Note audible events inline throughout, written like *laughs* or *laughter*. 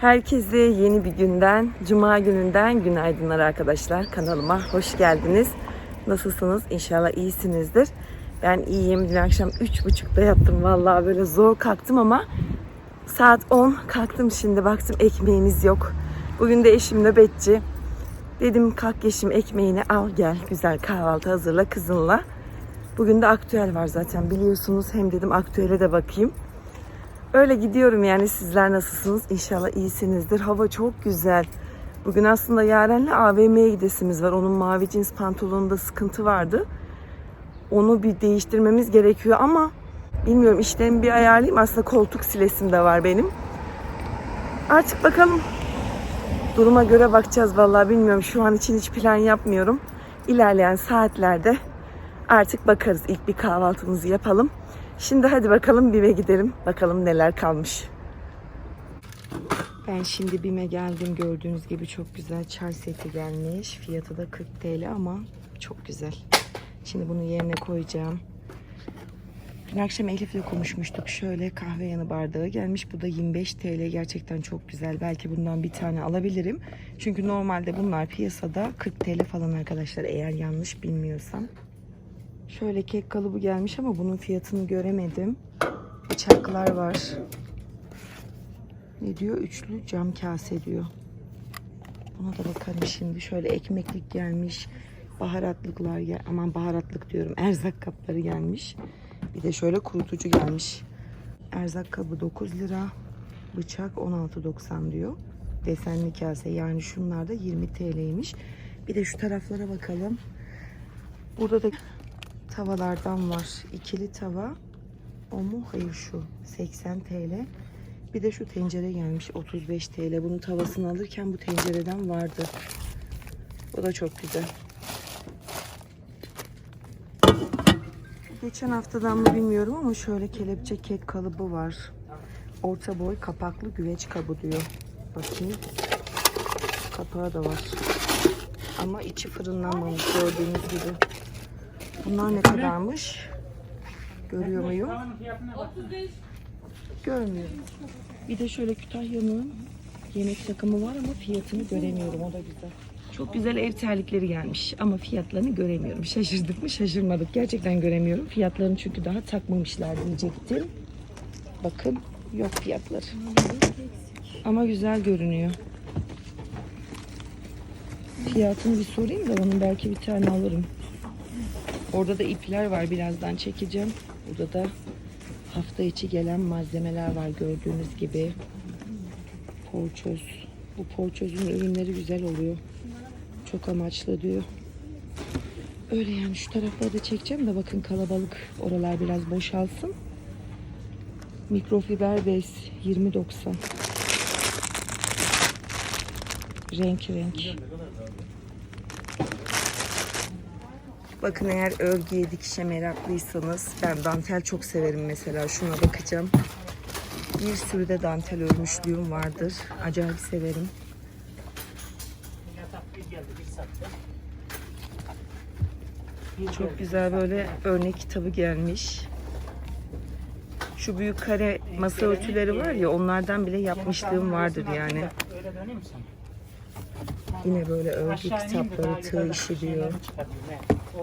Herkese yeni bir günden, cuma gününden günaydınlar arkadaşlar. Kanalıma hoş geldiniz. Nasılsınız? İnşallah iyisinizdir. Ben iyiyim. Dün akşam 3.30'da yattım. Vallahi böyle zor kalktım ama saat 10 kalktım şimdi. Baktım ekmeğimiz yok. Bugün de eşim nöbetçi. Dedim kalk yeşim ekmeğini al gel. Güzel kahvaltı hazırla kızınla. Bugün de aktüel var zaten biliyorsunuz. Hem dedim aktüele de bakayım. Öyle gidiyorum yani sizler nasılsınız? İnşallah iyisinizdir. Hava çok güzel. Bugün aslında Yaren'le AVM'ye gidesimiz var. Onun mavi cins pantolonunda sıkıntı vardı. Onu bir değiştirmemiz gerekiyor ama bilmiyorum işlerimi bir ayarlayayım. Aslında koltuk silesim de var benim. Artık bakalım. Duruma göre bakacağız vallahi bilmiyorum. Şu an için hiç plan yapmıyorum. İlerleyen saatlerde artık bakarız. İlk bir kahvaltımızı yapalım. Şimdi hadi bakalım BİM'e gidelim. Bakalım neler kalmış. Ben şimdi BİM'e geldim. Gördüğünüz gibi çok güzel çay seti gelmiş. Fiyatı da 40 TL ama çok güzel. Şimdi bunu yerine koyacağım. Dün akşam Elif'le konuşmuştuk. Şöyle kahve yanı bardağı gelmiş. Bu da 25 TL. Gerçekten çok güzel. Belki bundan bir tane alabilirim. Çünkü normalde bunlar piyasada 40 TL falan arkadaşlar. Eğer yanlış bilmiyorsam. Şöyle kek kalıbı gelmiş ama bunun fiyatını göremedim. Bıçaklar var. Ne diyor? Üçlü cam kase diyor. Buna da bakalım şimdi. Şöyle ekmeklik gelmiş. Baharatlıklar gel aman baharatlık diyorum. Erzak kapları gelmiş. Bir de şöyle kurutucu gelmiş. Erzak kabı 9 lira. Bıçak 16.90 diyor. Desenli kase yani şunlar da 20 TL'ymiş. Bir de şu taraflara bakalım. Burada da tavalardan var. İkili tava. O mu? Hayır şu. 80 TL. Bir de şu tencere gelmiş 35 TL. Bunun tavasını alırken bu tencereden vardı. O da çok güzel. Geçen haftadan mı bilmiyorum ama şöyle kelepçe kek kalıbı var. Orta boy kapaklı güveç kabı diyor. Bakayım. Kapağı da var. Ama içi fırınlanmamış gördüğünüz gibi. Bunlar ne kadarmış? Görüyor muyum? Görmüyorum. Bir de şöyle Kütahya'nın yemek takımı var ama fiyatını göremiyorum. O da güzel. Çok güzel ev terlikleri gelmiş ama fiyatlarını göremiyorum. Şaşırdık mı şaşırmadık. Gerçekten göremiyorum. Fiyatlarını çünkü daha takmamışlar diyecektim. Bakın yok fiyatları. Ama güzel görünüyor. Fiyatını bir sorayım da onun belki bir tane alırım. Orada da ipler var. Birazdan çekeceğim. Burada da hafta içi gelen malzemeler var gördüğünüz gibi. Porçöz. Bu porçözün ürünleri güzel oluyor. Çok amaçlı diyor. Öyle yani şu tarafları da çekeceğim de bakın kalabalık. Oralar biraz boşalsın. Mikrofiber bez 20.90. Renk renk. Bakın eğer örgüye dikişe meraklıysanız ben dantel çok severim mesela şuna bakacağım. Bir sürü de dantel örmüşlüğüm vardır. Acayip severim. Çok güzel böyle örnek kitabı gelmiş. Şu büyük kare masa örtüleri var ya onlardan bile yapmışlığım vardır yani. Yine böyle örgü kitapları, tığ işi diyor.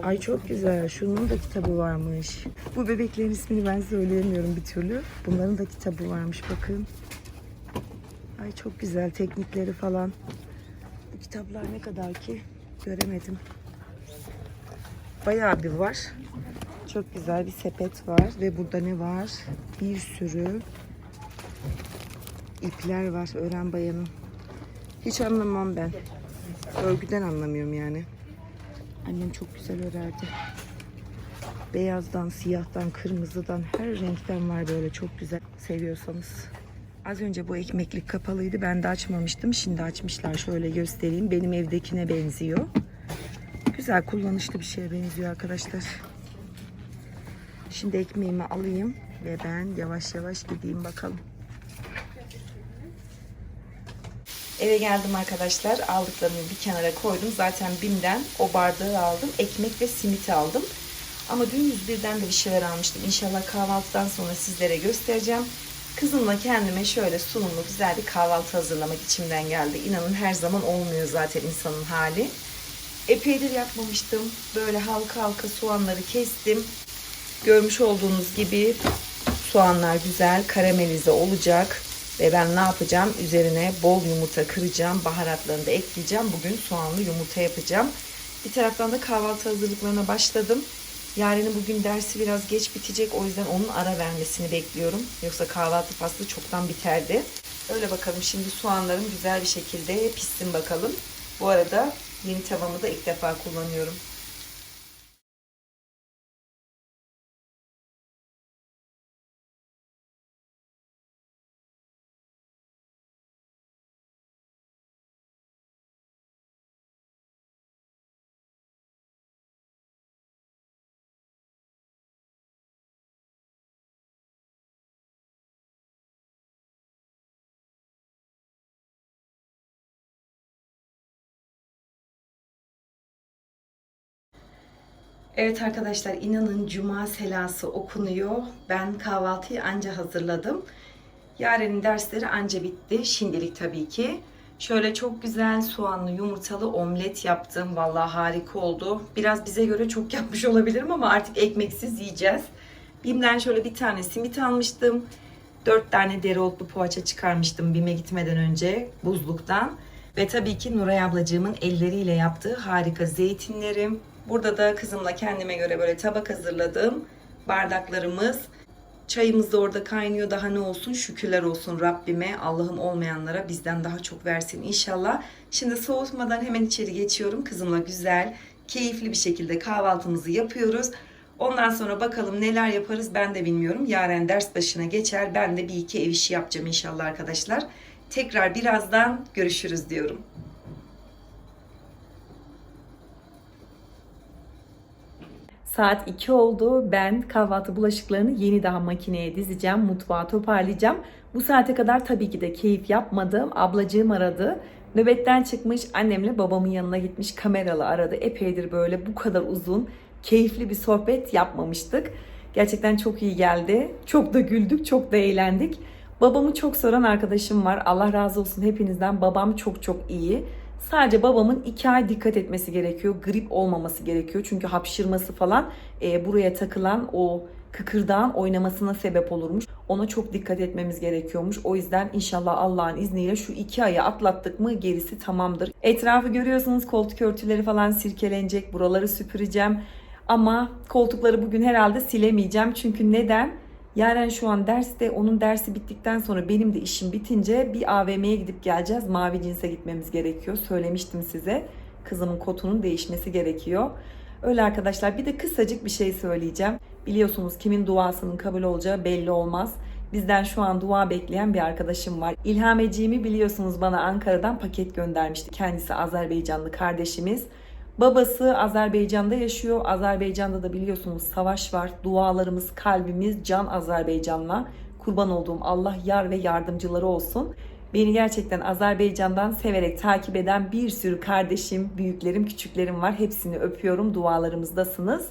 Ay çok güzel. Şunun da kitabı varmış. Bu bebeklerin ismini ben söyleyemiyorum bir türlü. Bunların da kitabı varmış bakın. Ay çok güzel teknikleri falan. Bu kitaplar ne kadar ki göremedim. Bayağı bir var. Çok güzel bir sepet var ve burada ne var? Bir sürü ipler var öğren bayanın. Hiç anlamam ben. Örgüden anlamıyorum yani. Annem çok güzel örerdi. Beyazdan, siyahtan, kırmızıdan her renkten var böyle çok güzel seviyorsanız. Az önce bu ekmeklik kapalıydı. Ben de açmamıştım. Şimdi açmışlar. Şöyle göstereyim. Benim evdekine benziyor. Güzel kullanışlı bir şeye benziyor arkadaşlar. Şimdi ekmeğimi alayım ve ben yavaş yavaş gideyim bakalım. Eve geldim arkadaşlar. Aldıklarımı bir kenara koydum. Zaten BİM'den o bardağı aldım. Ekmek ve simit aldım. Ama dün 101'den de bir şeyler almıştım. İnşallah kahvaltıdan sonra sizlere göstereceğim. Kızımla kendime şöyle sunumlu güzel bir kahvaltı hazırlamak içimden geldi. İnanın her zaman olmuyor zaten insanın hali. Epeydir yapmamıştım. Böyle halka halka soğanları kestim. Görmüş olduğunuz gibi soğanlar güzel karamelize olacak. Ve ben ne yapacağım? Üzerine bol yumurta kıracağım. Baharatlarını da ekleyeceğim. Bugün soğanlı yumurta yapacağım. Bir taraftan da kahvaltı hazırlıklarına başladım. Yaren'in bugün dersi biraz geç bitecek. O yüzden onun ara vermesini bekliyorum. Yoksa kahvaltı faslı çoktan biterdi. Öyle bakalım şimdi soğanlarım güzel bir şekilde pişsin bakalım. Bu arada yeni tavamı da ilk defa kullanıyorum. Evet arkadaşlar inanın cuma selası okunuyor. Ben kahvaltıyı anca hazırladım. Yaren'in dersleri anca bitti. Şimdilik tabii ki. Şöyle çok güzel soğanlı yumurtalı omlet yaptım. Vallahi harika oldu. Biraz bize göre çok *laughs* yapmış olabilirim ama artık ekmeksiz yiyeceğiz. Bim'den şöyle bir tane simit almıştım. Dört tane dereotlu poğaça çıkarmıştım Bim'e gitmeden önce buzluktan. Ve tabii ki Nuray ablacığımın elleriyle yaptığı harika zeytinlerim. Burada da kızımla kendime göre böyle tabak hazırladım. Bardaklarımız. Çayımız da orada kaynıyor. Daha ne olsun? Şükürler olsun Rabbime. Allah'ım olmayanlara bizden daha çok versin inşallah. Şimdi soğutmadan hemen içeri geçiyorum. Kızımla güzel, keyifli bir şekilde kahvaltımızı yapıyoruz. Ondan sonra bakalım neler yaparız ben de bilmiyorum. Yaren ders başına geçer. Ben de bir iki ev işi yapacağım inşallah arkadaşlar. Tekrar birazdan görüşürüz diyorum. Saat 2 oldu. Ben kahvaltı bulaşıklarını yeni daha makineye dizeceğim. Mutfağı toparlayacağım. Bu saate kadar tabii ki de keyif yapmadım. Ablacığım aradı. Nöbetten çıkmış annemle babamın yanına gitmiş kameralı aradı. Epeydir böyle bu kadar uzun keyifli bir sohbet yapmamıştık. Gerçekten çok iyi geldi. Çok da güldük, çok da eğlendik. Babamı çok soran arkadaşım var. Allah razı olsun hepinizden. Babam çok çok iyi. Sadece babamın iki ay dikkat etmesi gerekiyor. Grip olmaması gerekiyor. Çünkü hapşırması falan e, buraya takılan o kıkırdağın oynamasına sebep olurmuş. Ona çok dikkat etmemiz gerekiyormuş. O yüzden inşallah Allah'ın izniyle şu iki ayı atlattık mı gerisi tamamdır. Etrafı görüyorsunuz koltuk örtüleri falan sirkelenecek. Buraları süpüreceğim. Ama koltukları bugün herhalde silemeyeceğim. Çünkü neden? Yaren şu an derste. Onun dersi bittikten sonra benim de işim bitince bir AVM'ye gidip geleceğiz. Mavi cinse gitmemiz gerekiyor. Söylemiştim size. Kızımın kotunun değişmesi gerekiyor. Öyle arkadaşlar bir de kısacık bir şey söyleyeceğim. Biliyorsunuz kimin duasının kabul olacağı belli olmaz. Bizden şu an dua bekleyen bir arkadaşım var. İlhameciğimi biliyorsunuz bana Ankara'dan paket göndermişti. Kendisi Azerbaycanlı kardeşimiz. Babası Azerbaycan'da yaşıyor. Azerbaycan'da da biliyorsunuz savaş var. Dualarımız, kalbimiz can Azerbaycan'la. Kurban olduğum Allah yar ve yardımcıları olsun. Beni gerçekten Azerbaycan'dan severek takip eden bir sürü kardeşim, büyüklerim, küçüklerim var. Hepsini öpüyorum. Dualarımızdasınız.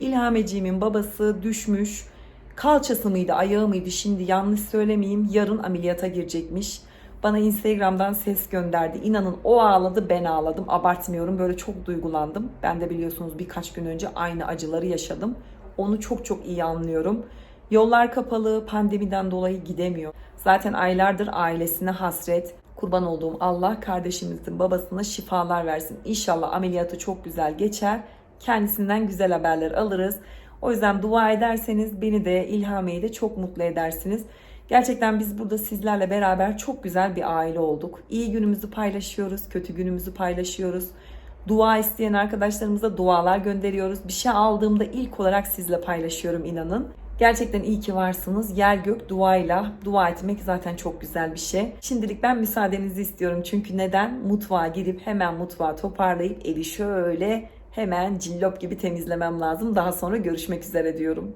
İlhameciğimin babası düşmüş. Kalçası mıydı, ayağı mıydı şimdi yanlış söylemeyeyim. Yarın ameliyata girecekmiş. Bana Instagram'dan ses gönderdi. İnanın o ağladı ben ağladım. Abartmıyorum böyle çok duygulandım. Ben de biliyorsunuz birkaç gün önce aynı acıları yaşadım. Onu çok çok iyi anlıyorum. Yollar kapalı, pandemiden dolayı gidemiyor. Zaten aylardır ailesine hasret. Kurban olduğum Allah kardeşimizin babasına şifalar versin. İnşallah ameliyatı çok güzel geçer. Kendisinden güzel haberler alırız. O yüzden dua ederseniz beni de İlhami'yi de çok mutlu edersiniz. Gerçekten biz burada sizlerle beraber çok güzel bir aile olduk. İyi günümüzü paylaşıyoruz, kötü günümüzü paylaşıyoruz. Dua isteyen arkadaşlarımıza dualar gönderiyoruz. Bir şey aldığımda ilk olarak sizle paylaşıyorum inanın. Gerçekten iyi ki varsınız. Yer gök duayla. Dua etmek zaten çok güzel bir şey. Şimdilik ben müsaadenizi istiyorum. Çünkü neden? Mutfağa gidip hemen mutfağı toparlayıp evi şöyle hemen cillop gibi temizlemem lazım. Daha sonra görüşmek üzere diyorum.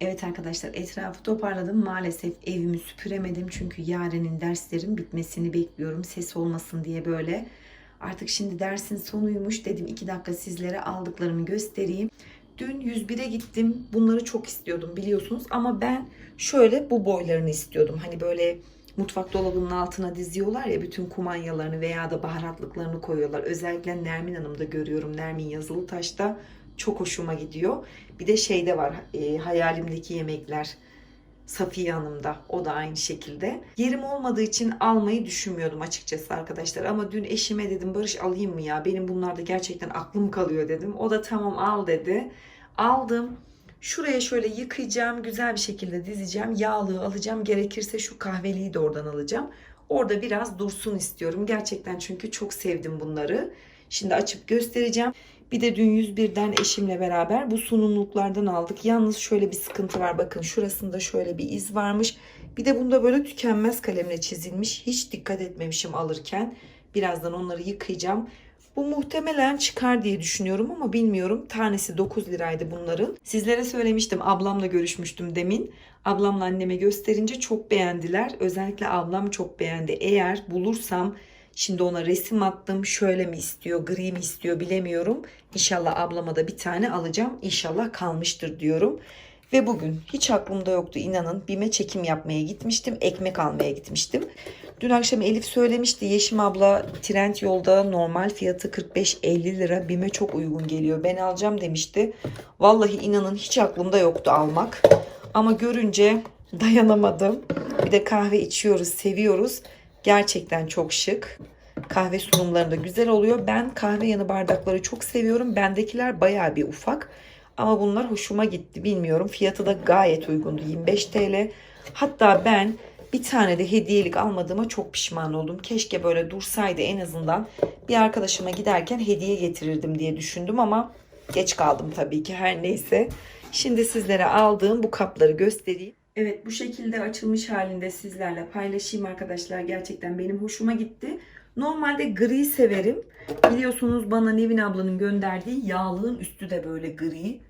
Evet arkadaşlar etrafı toparladım. Maalesef evimi süpüremedim. Çünkü Yaren'in derslerin bitmesini bekliyorum. Ses olmasın diye böyle. Artık şimdi dersin sonuymuş. Dedim iki dakika sizlere aldıklarımı göstereyim. Dün 101'e gittim. Bunları çok istiyordum biliyorsunuz ama ben şöyle bu boylarını istiyordum. Hani böyle mutfak dolabının altına diziyorlar ya bütün kumanyalarını veya da baharatlıklarını koyuyorlar. Özellikle Nermin Hanım'da görüyorum. Nermin Yazılı Taş'ta çok hoşuma gidiyor. Bir de şeyde var e, hayalimdeki yemekler. Safiye Hanım'da o da aynı şekilde. Yerim olmadığı için almayı düşünmüyordum açıkçası arkadaşlar. Ama dün eşime dedim Barış alayım mı ya? Benim bunlarda gerçekten aklım kalıyor dedim. O da tamam al dedi. Aldım. Şuraya şöyle yıkayacağım. Güzel bir şekilde dizeceğim. Yağlığı alacağım. Gerekirse şu kahveliği de oradan alacağım. Orada biraz dursun istiyorum. Gerçekten çünkü çok sevdim bunları. Şimdi açıp göstereceğim. Bir de dün 101'den eşimle beraber bu sunumluklardan aldık. Yalnız şöyle bir sıkıntı var. Bakın şurasında şöyle bir iz varmış. Bir de bunda böyle tükenmez kalemle çizilmiş. Hiç dikkat etmemişim alırken. Birazdan onları yıkayacağım. Bu muhtemelen çıkar diye düşünüyorum ama bilmiyorum. Tanesi 9 liraydı bunların. Sizlere söylemiştim. Ablamla görüşmüştüm demin. Ablamla anneme gösterince çok beğendiler. Özellikle ablam çok beğendi. Eğer bulursam Şimdi ona resim attım. Şöyle mi istiyor, gri mi istiyor bilemiyorum. İnşallah ablama da bir tane alacağım. İnşallah kalmıştır diyorum. Ve bugün hiç aklımda yoktu inanın. Bime çekim yapmaya gitmiştim. Ekmek almaya gitmiştim. Dün akşam Elif söylemişti. Yeşim abla trend yolda normal fiyatı 45-50 lira. Bime çok uygun geliyor. Ben alacağım demişti. Vallahi inanın hiç aklımda yoktu almak. Ama görünce dayanamadım. Bir de kahve içiyoruz, seviyoruz. Gerçekten çok şık. Kahve sunumlarında güzel oluyor. Ben kahve yanı bardakları çok seviyorum. Bendekiler bayağı bir ufak. Ama bunlar hoşuma gitti. Bilmiyorum. Fiyatı da gayet uygundu. 25 TL. Hatta ben bir tane de hediyelik almadığıma çok pişman oldum. Keşke böyle dursaydı en azından bir arkadaşıma giderken hediye getirirdim diye düşündüm ama geç kaldım tabii ki her neyse. Şimdi sizlere aldığım bu kapları göstereyim. Evet bu şekilde açılmış halinde sizlerle paylaşayım arkadaşlar. Gerçekten benim hoşuma gitti. Normalde gri severim. Biliyorsunuz bana Nevin ablanın gönderdiği yağlığın üstü de böyle gri.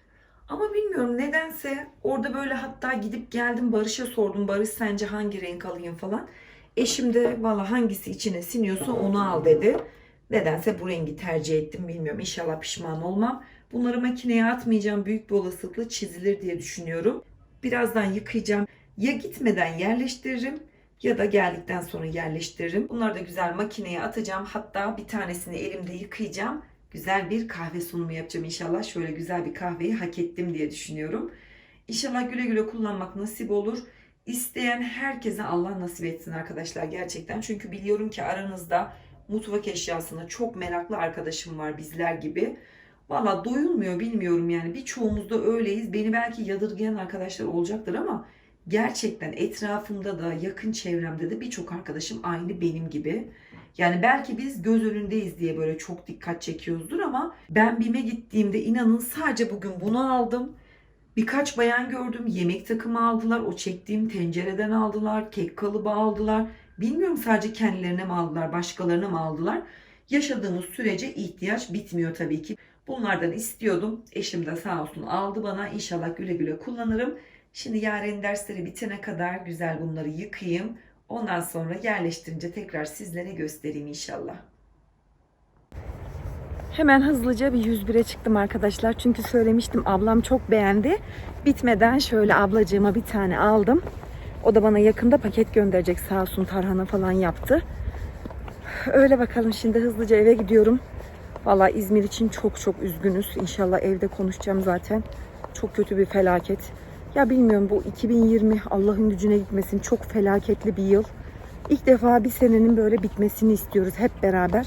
Ama bilmiyorum nedense orada böyle hatta gidip geldim Barış'a sordum. Barış sence hangi renk alayım falan. Eşim de valla hangisi içine siniyorsa onu al dedi. Nedense bu rengi tercih ettim bilmiyorum. İnşallah pişman olmam. Bunları makineye atmayacağım. Büyük bir olasılıkla çizilir diye düşünüyorum. Birazdan yıkayacağım. Ya gitmeden yerleştiririm ya da geldikten sonra yerleştiririm. Bunları da güzel makineye atacağım. Hatta bir tanesini elimde yıkayacağım. Güzel bir kahve sunumu yapacağım inşallah. Şöyle güzel bir kahveyi hak ettim diye düşünüyorum. İnşallah güle güle kullanmak nasip olur. İsteyen herkese Allah nasip etsin arkadaşlar gerçekten. Çünkü biliyorum ki aranızda mutfak eşyasına çok meraklı arkadaşım var bizler gibi. Valla doyulmuyor bilmiyorum yani birçoğumuz da öyleyiz. Beni belki yadırgayan arkadaşlar olacaktır ama gerçekten etrafımda da yakın çevremde de birçok arkadaşım aynı benim gibi. Yani belki biz göz önündeyiz diye böyle çok dikkat çekiyoruzdur ama ben BİM'e gittiğimde inanın sadece bugün bunu aldım. Birkaç bayan gördüm. Yemek takımı aldılar. O çektiğim tencereden aldılar. Kek kalıbı aldılar. Bilmiyorum sadece kendilerine mi aldılar, başkalarına mı aldılar. Yaşadığımız sürece ihtiyaç bitmiyor tabii ki. Bunlardan istiyordum. Eşim de sağ olsun aldı bana. İnşallah güle güle kullanırım. Şimdi yarın dersleri bitene kadar güzel bunları yıkayayım. Ondan sonra yerleştirince tekrar sizlere göstereyim inşallah. Hemen hızlıca bir 101'e çıktım arkadaşlar. Çünkü söylemiştim ablam çok beğendi. Bitmeden şöyle ablacığıma bir tane aldım. O da bana yakında paket gönderecek sağ olsun tarhana falan yaptı. Öyle bakalım şimdi hızlıca eve gidiyorum. Valla İzmir için çok çok üzgünüz. İnşallah evde konuşacağım zaten. Çok kötü bir felaket. Ya bilmiyorum bu 2020 Allah'ın gücüne gitmesin. Çok felaketli bir yıl. İlk defa bir senenin böyle bitmesini istiyoruz hep beraber.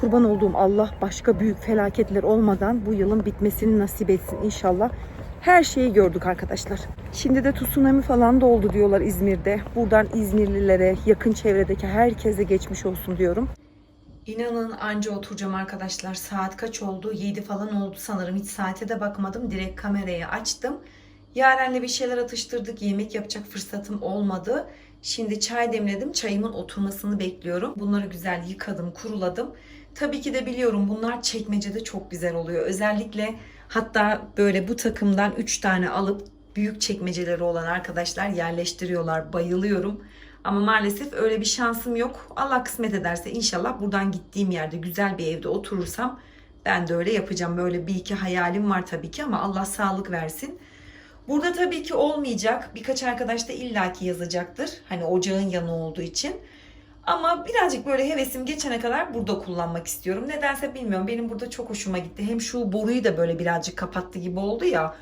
Kurban olduğum Allah başka büyük felaketler olmadan bu yılın bitmesini nasip etsin inşallah. Her şeyi gördük arkadaşlar. Şimdi de tsunami falan da oldu diyorlar İzmir'de. Buradan İzmirlilere, yakın çevredeki herkese geçmiş olsun diyorum. İnanın anca oturacağım arkadaşlar. Saat kaç oldu? 7 falan oldu sanırım. Hiç saate de bakmadım. Direkt kamerayı açtım. Yaren'le bir şeyler atıştırdık. Yemek yapacak fırsatım olmadı. Şimdi çay demledim. Çayımın oturmasını bekliyorum. Bunları güzel yıkadım, kuruladım. Tabii ki de biliyorum bunlar çekmecede çok güzel oluyor. Özellikle hatta böyle bu takımdan 3 tane alıp büyük çekmeceleri olan arkadaşlar yerleştiriyorlar. Bayılıyorum. Ama maalesef öyle bir şansım yok. Allah kısmet ederse inşallah buradan gittiğim yerde güzel bir evde oturursam Ben de öyle yapacağım. Böyle bir iki hayalim var tabii ki ama Allah sağlık versin. Burada tabii ki olmayacak. Birkaç arkadaş da illaki yazacaktır. Hani ocağın yanı olduğu için. Ama birazcık böyle hevesim geçene kadar burada kullanmak istiyorum. Nedense bilmiyorum. Benim burada çok hoşuma gitti. Hem şu boruyu da böyle birazcık kapattı gibi oldu ya.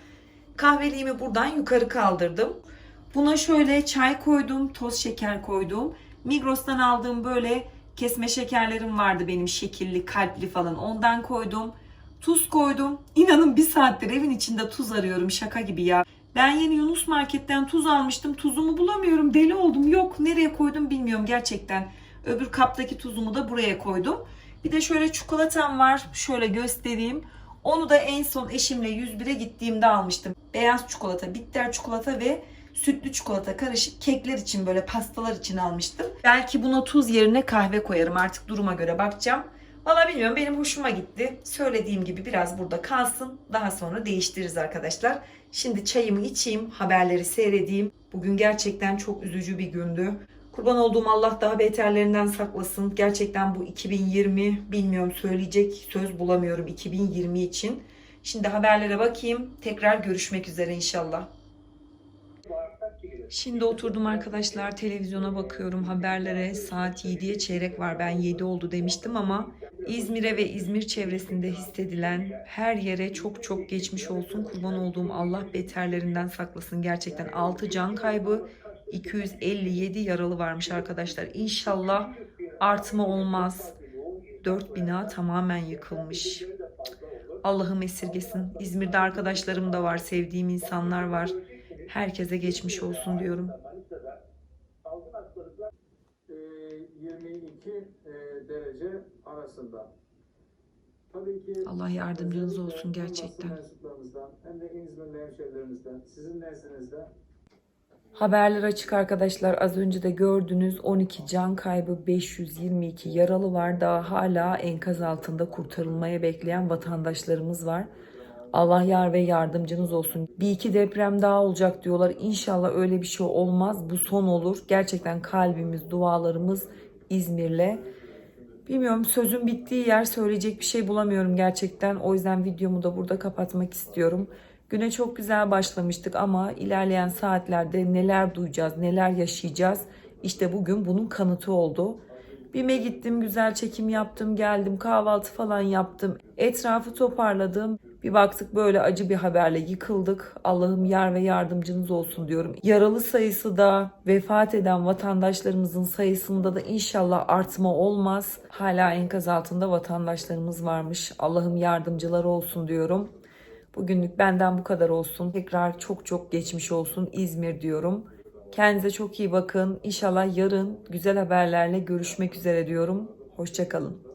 Kahveliğimi buradan yukarı kaldırdım. Buna şöyle çay koydum, toz şeker koydum. Migros'tan aldığım böyle kesme şekerlerim vardı benim şekilli, kalpli falan. Ondan koydum. Tuz koydum. İnanın bir saattir evin içinde tuz arıyorum şaka gibi ya. Ben yeni Yunus Market'ten tuz almıştım. Tuzumu bulamıyorum. Deli oldum. Yok nereye koydum bilmiyorum gerçekten. Öbür kaptaki tuzumu da buraya koydum. Bir de şöyle çikolatam var. Şöyle göstereyim. Onu da en son eşimle 101'e gittiğimde almıştım. Beyaz çikolata, bitter çikolata ve sütlü çikolata karışık kekler için böyle pastalar için almıştım. Belki buna tuz yerine kahve koyarım artık duruma göre bakacağım. Valla bilmiyorum benim hoşuma gitti. Söylediğim gibi biraz burada kalsın. Daha sonra değiştiririz arkadaşlar. Şimdi çayımı içeyim, haberleri seyredeyim. Bugün gerçekten çok üzücü bir gündü. Kurban olduğum Allah daha beterlerinden saklasın. Gerçekten bu 2020 bilmiyorum söyleyecek söz bulamıyorum 2020 için. Şimdi haberlere bakayım. Tekrar görüşmek üzere inşallah. Şimdi oturdum arkadaşlar televizyona bakıyorum haberlere saat 7'ye çeyrek var ben 7 oldu demiştim ama İzmir'e ve İzmir çevresinde hissedilen her yere çok çok geçmiş olsun kurban olduğum Allah beterlerinden saklasın. Gerçekten 6 can kaybı 257 yaralı varmış arkadaşlar. İnşallah artma olmaz. 4 bina tamamen yıkılmış. Allah'ım esirgesin. İzmir'de arkadaşlarım da var sevdiğim insanlar var Herkese geçmiş olsun diyorum. e, 22 e, derece arasında. Tabii ki Allah yardımcınız olsun gerçekten. hem de İzmirli hemşehrilerimizden sizin nezdinizde Haberler açık arkadaşlar. Az önce de gördünüz 12 can kaybı 522 yaralı var. Daha hala enkaz altında kurtarılmaya bekleyen vatandaşlarımız var. Allah yar ve yardımcınız olsun. Bir iki deprem daha olacak diyorlar. İnşallah öyle bir şey olmaz. Bu son olur. Gerçekten kalbimiz, dualarımız İzmir'le. Bilmiyorum sözün bittiği yer söyleyecek bir şey bulamıyorum gerçekten. O yüzden videomu da burada kapatmak istiyorum. Güne çok güzel başlamıştık ama ilerleyen saatlerde neler duyacağız, neler yaşayacağız. İşte bugün bunun kanıtı oldu. BİM'e gittim, güzel çekim yaptım, geldim, kahvaltı falan yaptım. Etrafı toparladım. Bir baktık böyle acı bir haberle yıkıldık. Allah'ım yar ve yardımcınız olsun diyorum. Yaralı sayısı da vefat eden vatandaşlarımızın sayısında da inşallah artma olmaz. Hala enkaz altında vatandaşlarımız varmış. Allah'ım yardımcıları olsun diyorum. Bugünlük benden bu kadar olsun. Tekrar çok çok geçmiş olsun İzmir diyorum. Kendinize çok iyi bakın. İnşallah yarın güzel haberlerle görüşmek üzere diyorum. Hoşçakalın.